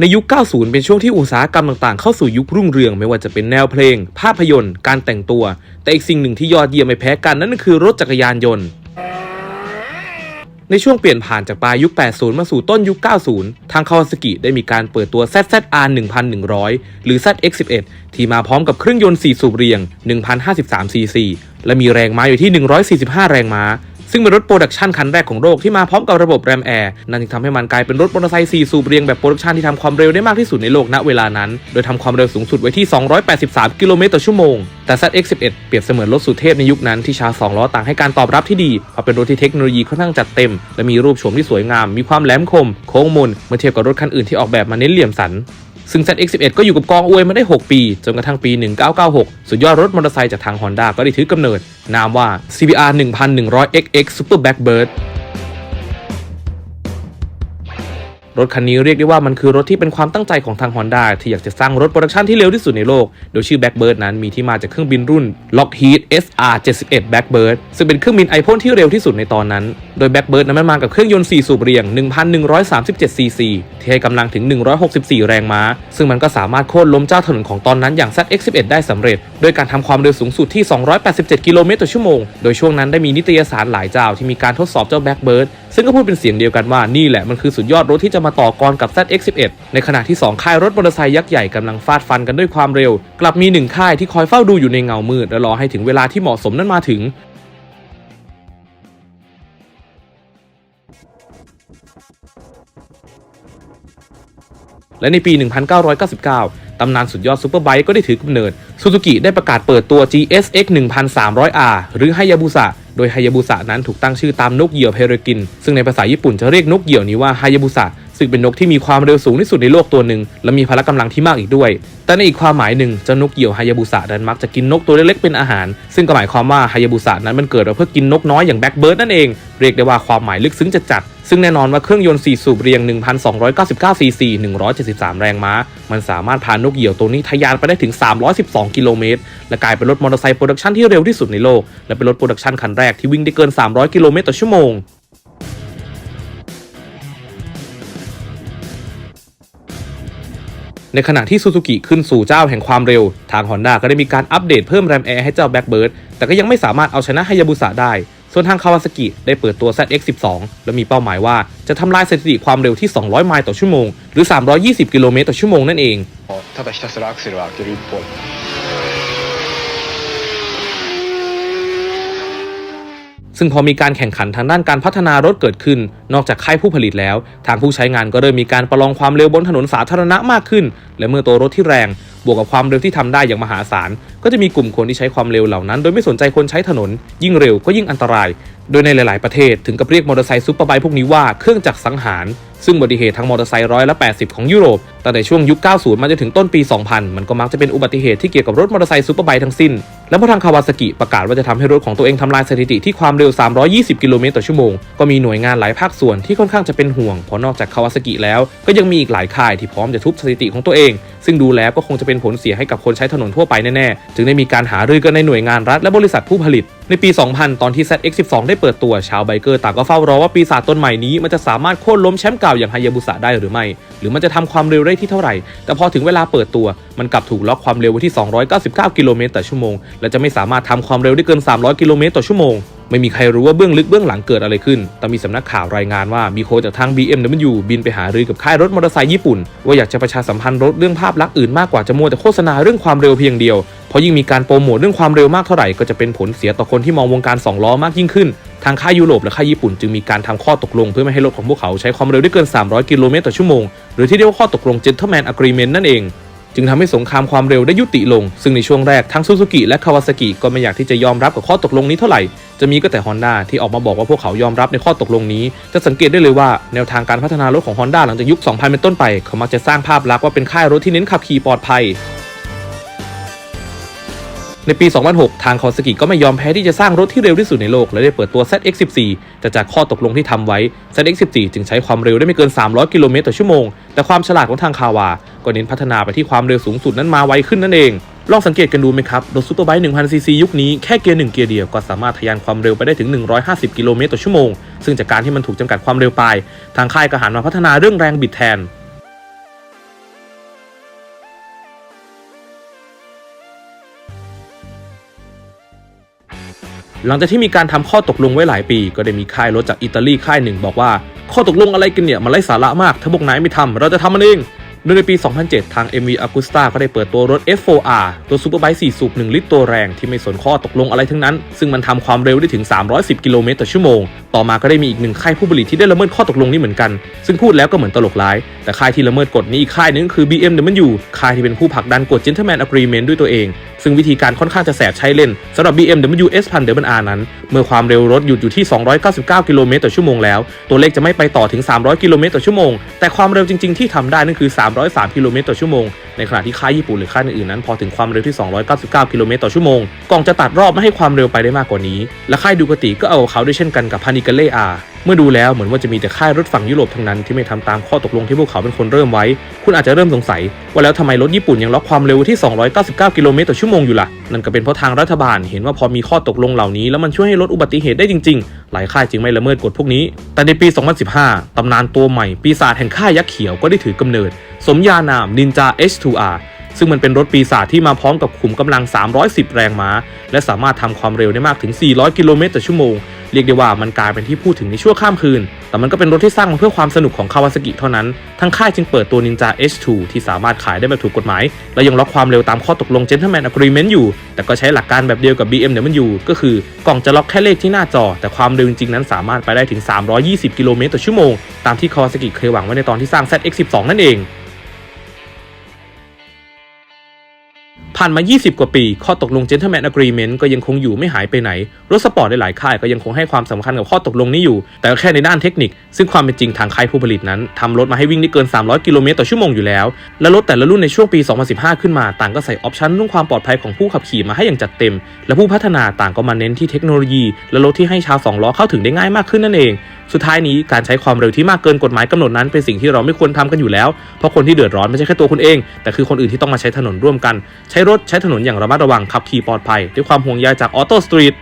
ในยุค 90 เป็นช่วงที่อุตสาหกรรมต่างๆ เข้าสู่ยุครุ่งเรืองไม่ว่าจะเป็นแนวเพลง ภาพยนตร์ การแต่งตัว แต่อีกสิ่งหนึ่งที่ยอดเยี่ยมไม่แพ้กันนั่นคือรถจักรยานยนต์ ในช่วงเปลี่ยนผ่านจากปลายยุค 80 มาสู่ต้นยุค 90 ทางคาวาซากิได้มีการเปิดตัว ZZR 1100 หรือ ZX11 ที่มาพร้อมกับเครื่องยนต์4สูบเรียง 1,053 cc และมีแรงม้าอยู่ที่ 145 แรงม้า ซึ่งเป็นรถโปรดักชันคันแรกของโลกที่มาพร้อมกับระบบแรมแอร์นั่นจึงทำให้มันกลายเป็นรถมอเตอร์ไซค์4สูบเรียงแบบโปรดักชันที่ทำความเร็วได้มากที่สุดในโลกณเวลานั้น โดยทำความเร็วสูงสุดไว้ที่ 283 กิโลเมตรต่อชั่วโมง แต่ ZX11 เปรียบเสมือนรถสุดเทพในยุคนั้นที่ชาวสองล้อต่างให้การตอบรับที่ดีเพราะเป็นรถที่เทคโนโลยีค่อนข้างจัดเต็ม และมีรูปโฉมที่สวยงาม มีความแหลมคม โค้งมนเมื่อเทียบกับรถคันอื่นที่ออกแบบมาเน้นเหลี่ยมสัน ซึ่ง ZX11 ก็อยู่กับกองอวยมาได้ 6 ปี จนกระทั่งปี 1996 สุดยอดรถมอเตอร์ไซค์จากทาง Honda ก็ได้ถือกำเนิด นามว่า CBR 1100XX Super Blackbird รถคันนี้เรียกได้ว่ามันคือรถที่เป็นความตั้งใจของทาง Honda ที่อยากจะสร้างรถโปรดักชันที่เร็วที่สุดในโลก โดยชื่อ Blackbird นั้นมีที่มาจากเครื่องบินรุ่น Lockheed SR-71 Blackbird ซึ่งเป็นเครื่องบินไอพ่นที่เร็วที่สุดในตอนนั้น โดย Blackbird นั้นมันมากับเครื่องยนต์ 4 สูบเรียง 1,137 cc ที่ให้กำลังถึง 164 แรงม้า ซึ่งมันก็สามารถโค่นล้มเจ้าถนนของตอนนั้นอย่าง ZX11 ได้สำเร็จโดยการทำความเร็วสูงสุดที่ 287 กิโลเมตรต่อชั่วโมง โดยช่วงนั้นได้มีนิตยสารหลายเจ้าที่มีการทดสอบเจ้า Blackbird ซึ่งก็พูดเป็นเสียงเดียวกันว่านี่แหละมันคือสุดยอดรถที่จะมาต่อกรกับ ZX11 ในขณะที่ 2 ค่ายรถมอเตอร์ไซค์ยักษ์ใหญ่กำลังฟาดฟันกันด้วยความเร็ว กลับมีหนึ่งค่ายที่คอยเฝ้าดูอยู่ในเงามืดและรอให้ถึงเวลาที่เหมาะสมนั้นมาถึงและในปี 1999 ตำนานสุดยอดซูเปอร์ไบค์ก็ได้ถือกำเนิดซูซูกิได้ประกาศเปิดตัว GSX 1300R หรือไฮยาบุสะโดยไฮยาบุสะนั้นถูกตั้งชื่อตามนกเหยี่ยวเพเรกิน ซึ่งในภาษาญี่ปุ่นจะเรียกนกเหยี่ยวนี้ว่าไฮยาบุสะ ซึ่งเป็นนกที่มีความเร็วสูงที่สุดในโลกตัวหนึ่งและมีพละกำลังที่มากอีกด้วย แต่ในอีกความหมายหนึ่งเจ้านกเหยี่ยวฮายาบุสะนั้นมักจะกินนกตัวเล็กๆเป็นอาหาร ซึ่งก็หมายความว่าฮายาบุสะนั้นมันเกิดมาเพื่อกินนกน้อยอย่างแบ็กเบิร์ดนั่นเองเรียกได้ว่าความหมายลึกซึ้งจะจัด ซึ่งแน่นอนว่าเครื่องยนต์ 4 สูบเรียง 1,299 ซีซี 173 แรงม้า มันสามารถพานกเหยี่ยวตัวนี้ทะยานไปได้ถึง 312 กิโลเมตร และกลายเป็นรถมอเตอร์ไซค์โปรดักชันที่เร็วที่สุดในโลก และเป็นรถโปรดักชันคันแรกที่วิ่งได้เกิน 300 กิโลเมตรต่อชั่วโมง ในขณะที่ซูซูกิขึ้นสู่เจ้าแห่งความเร็ว ทาง Honda ก็ได้มีการอัปเดตเพิ่มแรมแอร์ให้เจ้า Blackbird แต่ก็ยังไม่สามารถเอาชนะฮายาบุสะได้ ส่วนทางคาวาซากิได้เปิดตัว ZX12 และมีเป้าหมายว่าจะทำลายสถิติความเร็วที่ 200 ไมล์ต่อชั่วโมง หรือ 320 กิโลเมตรต่อชั่วโมงนั่นเอง ただひたすらアクセルを開ける一方 ซึ่งพอมีการแข่งขันทางด้านการพัฒนารถเกิดขึ้น นอกจากค่ายผู้ผลิตแล้ว ทางผู้ใช้งานก็เริ่มมีการประลองความเร็วบนถนนสาธารณะมากขึ้น และเมื่อตัวรถที่แรงบวกกับความเร็วที่ทำได้อย่างมหาศาล ก็จะมีกลุ่มคนที่ใช้ความเร็วเหล่านั้น โดยไม่สนใจคนใช้ถนน ยิ่งเร็วก็ยิ่งอันตราย โดยในหลาย ๆ ประเทศถึงกับเรียกมอเตอร์ไซค์ซุปเปอร์ไบค์พวกนี้ว่าเครื่องจักรสังหาร ซึ่งอุบัติเหตุทางมอเตอร์ไซค์ร้อยละ 80 ของยุโรปตั้งแต่ช่วงยุค 90 มาจนถึงต้นปี 2000 มันก็มักจะเป็นอุบัติเหตุที่เกี่ยวกับรถมอเตอร์ไซค์ซุปเปอร์ไบค์ทั้งสิ้น และพอทางคาวาซากิประกาศว่าจะทำให้รถของตัวเองทำลายสถิติที่ความเร็ว 320 กิโลเมตรต่อชั่วโมง ก็มีหน่วยงานหลายภาคส่วนที่ค่อนข้างจะเป็นห่วงเพราะนอกจากคาวาซากิแล้ว ก็ยังมีอีกหลายค่ายที่พร้อมจะทุบสถิติของตัวเอง ซึ่งดูแล้วก็คงจะเป็นผลเสียให้กับคนใช้ถนนทั่วไปแน่ๆ จึงได้มีการหารือกันในหน่วยงานรัฐและบริษัทผู้ผลิต ในปี 2000 ตอนที่ ZX12 ได้เปิดตัวชาวไบเกอร์ต่างก็เฝ้ารอว่าปีศาจตนใหม่นี้มันจะสามารถโค่นล้มแชมป์เก่าอย่างไฮยาบุสะได้หรือไม่ หรือมันจะทำความเร็วได้ที่เท่าไหร่ แต่พอถึงเวลาเปิดตัว มันกลับถูกล็อกความเร็วไว้ที่ 299 กิโลเมตรต่อชั่วโมง และจะไม่สามารถทำความเร็วได้เกิน 300 กิโลเมตรต่อชั่วโมง ไม่มีใครรู้ว่าเบื้องลึกเบื้องหลังเกิดอะไรขึ้น แต่มีสำนักข่าวรายงานว่ามีโค้ชจากทาง BMW บินไปหารือกับค่ายรถมอเตอร์ไซค์ญี่ปุ่น ว่าอยากจะประชาสัมพันธ์รถเรื่องภาพลักษณ์อื่นมากกว่าจะมัวแต่โฆษณาเรื่องความเร็วเพียงเดียว เพราะยิ่งมีการโปรโมทเรื่องความเร็วมากเท่าไหร่ก็จะเป็นผลเสียต่อคนที่มองวงการสองล้อมากยิ่งขึ้น ทางค่ายยุโรปและค่ายญี่ปุ่นจึงมีการทำข้อตกลง เพื่อไม่ให้รถของพวกเขาใช้ความเร็วได้เกิน 300 กิโลเมตรต่อชั่วโมง หรือที่เรียกว่าข้อตกลง Gentleman Agreement นั่นเองจึงทำให้สงครามความเร็วได้ยุติลง ซึ่งในช่วงแรกทั้งซูซูกิและคาวาซากิก็ไม่อยากที่จะยอมรับกับข้อตกลงนี้เท่าไหร่ จะมีก็แต่ Honda ที่ออกมาบอกว่าพวกเขายอมรับในข้อตกลงนี้ จะสังเกตได้เลยว่าแนวทางการพัฒนารถของ Honda หลังจากยุค 2000 เป็นต้นไป เขามักจะสร้างภาพลักษณ์ว่าเป็นค่ายรถที่เน้นขับขี่ปลอดภัยในปี 2006 ทางคาวาซากิก็ไม่ยอมแพ้ที่จะสร้างรถที่เร็วที่สุดในโลก และได้เปิดตัว ZX14 แต่จากข้อตกลงที่ทำไว้ ZX14 จึงใช้ความเร็วได้ไม่เกิน 300 กิโลเมตรต่อชั่วโมง แต่ความฉลาดของทางคาวา ก็เน้นพัฒนาไปที่ความเร็วสูงสุดนั้นมาไวขึ้นนั่นเอง ลองสังเกตกันดูไหมครับ รถซูเปอร์ไบค์1,000ซีซียุคนี้แค่เกียร์1เกียร์เดียวก็สามารถทะยานความเร็วไปได้ถึง 150 กิโลเมตรต่อชั่วโมง ซึ่งจากการที่มันถูกจำกัดความเร็วไป ทางค่ายก็หันมาพัฒนาเรื่องแรงบิดแทนหลังจากที่มีการทำข้อตกลงไว้หลายปี ก็ได้มีค่ายรถจากอิตาลีค่ายหนึ่งบอกว่า ข้อตกลงอะไรกันเนี่ยมันไร้สาระมาก ถ้าบกไหนไม่ทำ เราจะทำมันเอง โดยในปี 2007 ทาง MV Agusta ก็ได้เปิดตัวรถ F4R ตัวซูเปอร์ไบค์4สูบ 1 ลิตรตัวแรง ที่ไม่สนข้อตกลงอะไรทั้งนั้น ซึ่งมันทำความเร็วได้ถึง 310 กิโลเมตรต่อชั่วโมง ต่อมาก็ได้มีอีกหนึ่งค่ายผู้ผลิตที่ได้ละเมิดข้อตกลงนี้เหมือนกัน ซึ่งพูดแล้วก็เหมือนตลกร้าย แต่ค่ายที่ละเมิดกฎนี้อีกค่ายหนึงคือ BMW ค่ายที่เป็นผู้ผลักดันกฎ Gentleman Agreement ด้วยตัวเอง ซึ่งวิธีการค่อนข้างจะแสบใช้เล่นสำหรับ BMW S 1000 R นั้น เมื่อความเร็วรถหยุดอยู่ที่ 299 กิโลเมตรต่อชั่วโมงแล้ว ตัวเลขจะไม่ไปต่อถึง 300 กิโลเมตรต่อชั่วโมง แต่ความเร็วจริงๆที่ทำได้นั่นคือ 303 กิโลเมตรต่อชั่วโมง ในขณะที่ค่ายญี่ปุ่นหรือค่ายอื่นๆนั้น พอถึงความเร็วที่ 299 กิโลเมตรต่อชั่วโมงกล่องจะตัดรอบไม่ให้ความเร็วไปได้มากกว่านี้ และค่ายดูกติก็เอาเขาด้วยเช่นกันกับพานิกาเล่อาเมื่อดูแล้วเหมือนว่าจะมีแต่ค่ายรถฝั่งยุโรปทั้งนั้นที่ไม่ทำตามข้อตกลงที่พวกเขาเป็นคนเริ่มไว้ คุณอาจจะเริ่มสงสัย ว่าแล้วทำไมรถญี่ปุ่นยังล็อกความเร็วที่ 299 กิโลเมตรต่อชั่วโมงอยู่ล่ะ นั่นก็เป็นเพราะทางรัฐบาลเห็นว่าพอมีข้อตกลงเหล่านี้แล้วมันช่วยให้ลดอุบัติเหตุได้จริงๆ หลายค่ายจึงไม่ละเมิดกฎพวกนี้ แต่ในปี 2015 ตำนานตัวใหม่ ปีศาจแห่งค่ายยักษ์เขียวก็ได้ถือกำเนิด สมญานาม Ninja H2R ซึ่งมันเป็นรถปีศาจที่มาพร้อมกับขุมกำลัง 310 แรงม้า และสามารถทำความเร็วได้มากถึง 400 กิโลเมตรต่อชั่วโมง เรียกได้ว่ามันกลายเป็นที่พูดถึงในชั่วข้ามคืน แต่มันก็เป็นรถที่สร้างมาเพื่อความสนุกของคาวาซากิเท่านั้นทางค่ายจึงเปิดตัว Ninja H2 ที่สามารถขายได้แบบถูกกฎหมาย และยังล็อกความเร็วตามข้อตกลง Gentleman Agreement อยู่ แต่ก็ใช้หลักการแบบเดียวกับ BMW ก็คือกล่องจะล็อกแค่เลขที่หน้าจอ แต่ความเร็วจริงๆนั้นสามารถไปได้ถึง 320 กิโลเมตรต่อชั่วโมง ตามที่คาวาซากิเคยหวังไว้ในตอนที่สร้าง ZX12 นั่นเอง ผ่านมา 20 กว่าปี ข้อตกลง Gentleman Agreement ก็ยังคงอยู่ไม่หายไปไหน รถสปอร์ตหลายๆค่ายก็ยังคงให้ความสำคัญกับข้อตกลงนี้อยู่ แต่แค่ในด้านเทคนิค ซึ่งความเป็นจริงทางค่ายผู้ผลิตนั้นทำรถมาให้วิ่งได้เกิน 300 กิโลเมตรต่อชั่วโมงอยู่แล้ว และรถแต่ละรุ่นในช่วงปี 2015 ขึ้นมา ต่างก็ใส่ออปชั่นเรื่องความปลอดภัยของผู้ขับขี่มาให้อย่างจัดเต็ม และผู้พัฒนาต่างก็มาเน้นที่เทคโนโลยี และรถที่ให้ชาวสองล้อเข้าถึงได้ง่ายมากขึ้นนั่นเอง สุดท้ายนี้การใช้ความเร็วที่มากเกินกฎหมายกำหนดนั้นเป็นสิ่งที่เราไม่ควรทำกันอยู่แล้ว เพราะคนที่เดือดร้อนไม่ใช่แค่ตัวคุณเอง แต่คือคนอื่นที่ต้องมาใช้ถนนร่วมกัน ใช้รถใช้ถนนอย่างระมัดระวังขับขี่ปลอดภัยด้วยความห่วงใยจากออโต้สตรีท